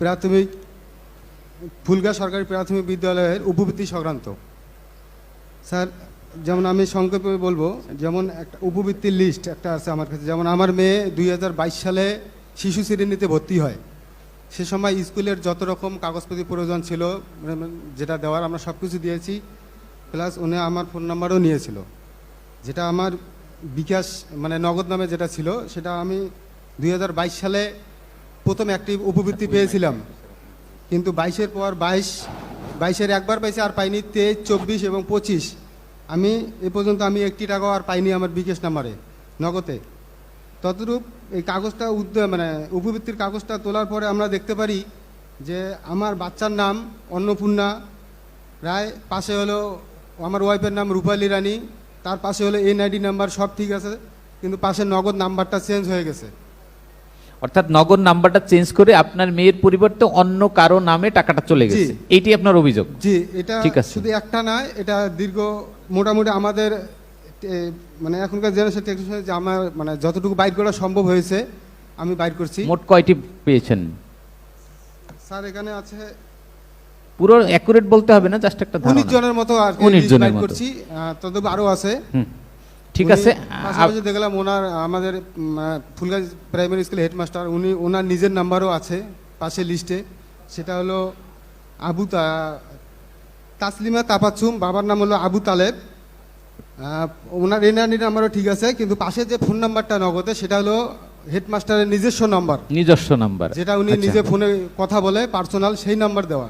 প্রাথমিক, ফুলগা সরকারি প্রাথমিক বিদ্যালয়ের উপবৃত্তি সংক্রান্ত। স্যার, যেমন আমি সংক্ষেপে বলব, যেমন একটা উপবৃত্তির লিস্ট একটা আছে আমার কাছে। যেমন আমার মেয়ে দুই হাজার বাইশ সালে শিশু শ্রেণীতে ভর্তি হয়। সে সময় স্কুলের যত রকম কাগজপাতি প্রয়োজন ছিল, যেটা দেওয়ার আমরা সব কিছু দিয়েছি প্লাস উনি আমার ফোন নাম্বারও নিয়েছিল। যেটা আমার বিকাশ মানে নগদ নামে যেটা ছিল, সেটা আমি দুই হাজার বাইশ সালে প্রথম একটি উপবৃত্তি পেয়েছিলাম। কিন্তু বাইশের পর বাইশ, বাইশের একবার পাইছি, আর পাইনি তেইশ, চব্বিশ এবং পঁচিশ। আমি, এ পর্যন্ত আমি একটি টাকাও আর পাইনি আমার বিকেশ নাম্বারে, নগদে। ততরূপ এই কাগজটা উদ্য- মানে উপবৃত্তির কাগজটা তোলার পরে আমরা দেখতে পারি যে আমার বাচ্চার নাম অন্নপূর্ণা রায়, পাশে হলো আমার ওয়াইফের নাম রূপালী রানী, তার পাশে হলো এনআইডি নাম্বার সব ঠিক আছে, কিন্তু পাশে নগদ নাম্বারটা চেঞ্জ হয়ে গেছে। অর্থাৎ নগদ নাম্বারটা চেঞ্জ করে আপনার মেয়ের পরিবর্তে অন্য কারও নামে টাকাটা চলে গেছে। জি। এইটি আপনার অভিযোগ। জি এটা ঠিক আছে। শুধু একটা নয় এটা দীর্ঘ মোটামুটি আমাদের মানে এখনকার জেনারেশন যে আমার মানে যতটুকু বাইর করা সম্ভব হয়েছে আমি বাইর করছি। মোট কয়টি পেয়েছেন? স্যার এখানে আছে পুরো অ্যাকুরেট বলতে হবে না জাস্ট একটা উনিশ ধারণা। জনের মতো আর কি 19 জনের মতো। করছি তদুপ আরও আছে। হুম। ঠিক আছে দেখলাম ওনার আমাদের ফুলগাছ প্রাইমারি স্কুল হেডমাস্টার উনি ওনার নিজের নাম্বারও আছে পাশে লিস্টে। সেটা হলো আবু তা তাসলিমা তাপাচুম বাবার নাম হলো আবু তালেব। ওনার এনআরনি নাম্বারও ঠিক আছে কিন্তু পাশে যে ফোন নাম্বারটা নগদে সেটা হলো হেডমাস্টারের নিজস্ব নাম্বার। নিজস্ব নাম্বার যেটা উনি আচ্ছা। নিজে ফোনে কথা বলে পার্সোনাল সেই নাম্বার দেওয়া।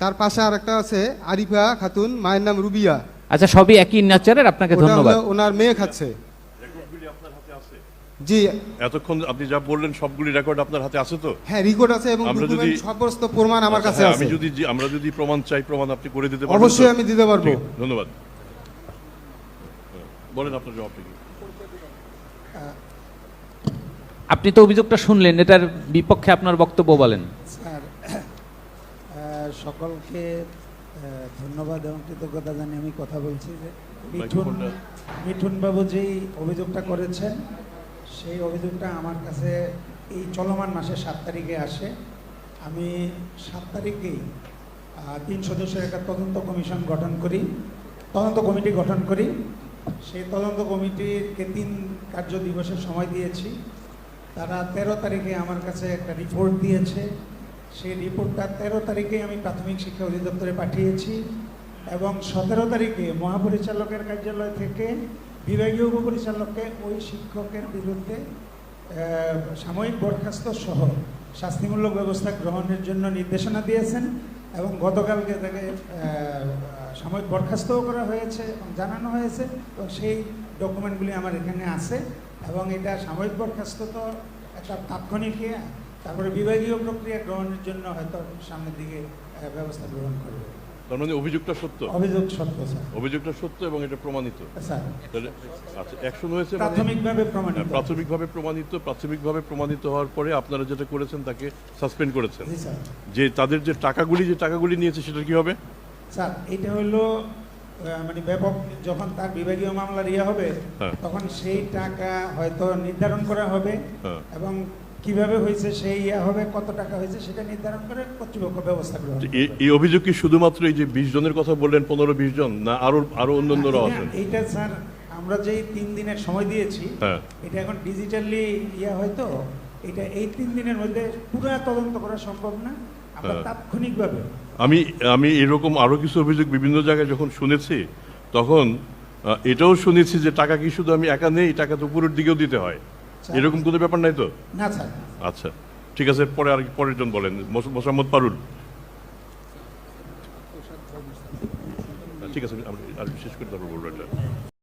তার পাশে আর একটা আছে আরিফা খাতুন মায়ের নাম রুবিয়া। আচ্ছা সবই একই নেচারের? আপনাকে ধন্যবাদ। ওনার মেয়ে খাচ্ছে। রেকর্ডগুলি আপনার হাতে আছে? জি। এতক্ষণ আপনি যা বললেন সবগুলি রেকর্ড আপনার হাতে আছে তো? হ্যাঁ রেকর্ড আছে এবং আমরা যদি- সমস্ত প্রমাণ আমার কাছে হ্যাঁ, আছে। আমি যদি আমরা যদি প্রমাণ চাই প্রমাণ আপনি করে দিতে পারবেন অবশ্যই আমি দিতে পারব। ধন্যবাদ। বলেন আপনার জবাবটা কি? আপনি তো অভিযোগটা শুনলেন এটার বিপক্ষে আপনার বক্তব্য বলেন। স্যার সকলকে ধন্যবাদ এবং কৃতজ্ঞতা জানিয়ে আমি কথা বলছি যে মিঠুন মিঠুনবাবু যেই অভিযোগটা করেছেন সেই অভিযোগটা আমার কাছে এই চলমান মাসের সাত তারিখে আসে। আমি সাত তারিখেই তিন সদস্যের একটা তদন্ত কমিশন গঠন করি তদন্ত কমিটি গঠন করি। সেই তদন্ত কমিটিকে তিন কার্য দিবসের সময় দিয়েছি। তারা তেরো তারিখে আমার কাছে একটা রিপোর্ট দিয়েছে। সেই রিপোর্টটা তেরো তারিখে আমি প্রাথমিক শিক্ষা অধিদপ্তরে পাঠিয়েছি এবং সতেরো তারিখে মহাপরিচালকের কার্যালয় থেকে বিভাগীয় উপপরিচালককে ওই শিক্ষকের বিরুদ্ধে সাময়িক বরখাস্ত সহ শাস্তিমূলক ব্যবস্থা গ্রহণের জন্য নির্দেশনা দিয়েছেন এবং গতকালকে তাকে সাময়িক বরখাস্তও করা হয়েছে এবং জানানো হয়েছে। এবং সেই ডকুমেন্টগুলি আমার এখানে আছে এবং এটা সাময়িক বরখাস্ত তো একটা তাৎক্ষণিক ইয়ে, তারপরে বিভাগীয় প্রক্রিয়া গ্রহণের জন্য হয়তো সামনের দিকে ব্যবস্থা গ্রহণ করবে। তার মানে অভিযোগটা সত্য? অভিযোগ সত্য স্যার। অভিযোগটা সত্য এবং এটা প্রমাণিত? স্যার। আচ্ছা অ্যাকশন হয়েছে মানে- প্রাথমিকভাবে প্রমাণিত। হ্যাঁ, প্রাথমিকভাবে প্রমাণিত প্রাথমিকভাবে প্রমাণিত হওয়ার পরে আপনারা যেটা করেছেন তাকে সাসপেন্ড করেছেন। যে তাদের যে টাকাগুলি যে টাকাগুলি নিয়েছে সেটা কি হবে? স্যার এটা হলো মানে ব্যাপক যখন তার বিভাগীয় মামলার ইয়ে হবে হ্যাঁ। তখন সেই টাকা হয়তো নির্ধারণ করা হবে হ্যাঁ। এবং কীভাবে হয়েছে সেই ইয়ে হবে কত টাকা হয়েছে সেটা নির্ধারণ করে কর্তৃপক্ষ ব্যবস্থা গ্রহণ এই- অভিযোগ কি শুধুমাত্র এই যে বিশ জনের কথা বললেন পনেরো বিশ জন না আরও আরও অন্যান্যরাও এটা- আছেন? এইটা স্যার আমরা যেই তিন দিনের সময় দিয়েছি হ্যাঁ। এটা এখন ডিজিটালি ইয়ে হয়তো এটা এই তিন দিনের মধ্যে পুরো তদন্ত করা সম্ভব না আমরা হ্যাঁ। তাৎক্ষণিকভাবে। আমি আমি এরকম আরও কিছু অভিযোগ বিভিন্ন জায়গায় যখন শুনেছি তখন এটাও শুনেছি যে টাকা কি শুধু আমি একা নেই টাকা তো উপরের দিকেও দিতে হয়। এরকম কোনো ব্যাপার নাই তো? না স্যার। আচ্ছা ঠিক আছে পরে আর পরের জন বলেন। মোস- মোসাম্মদ পারুল। ঠিক আছে আমি আর বিশেষ করে তারপর বলব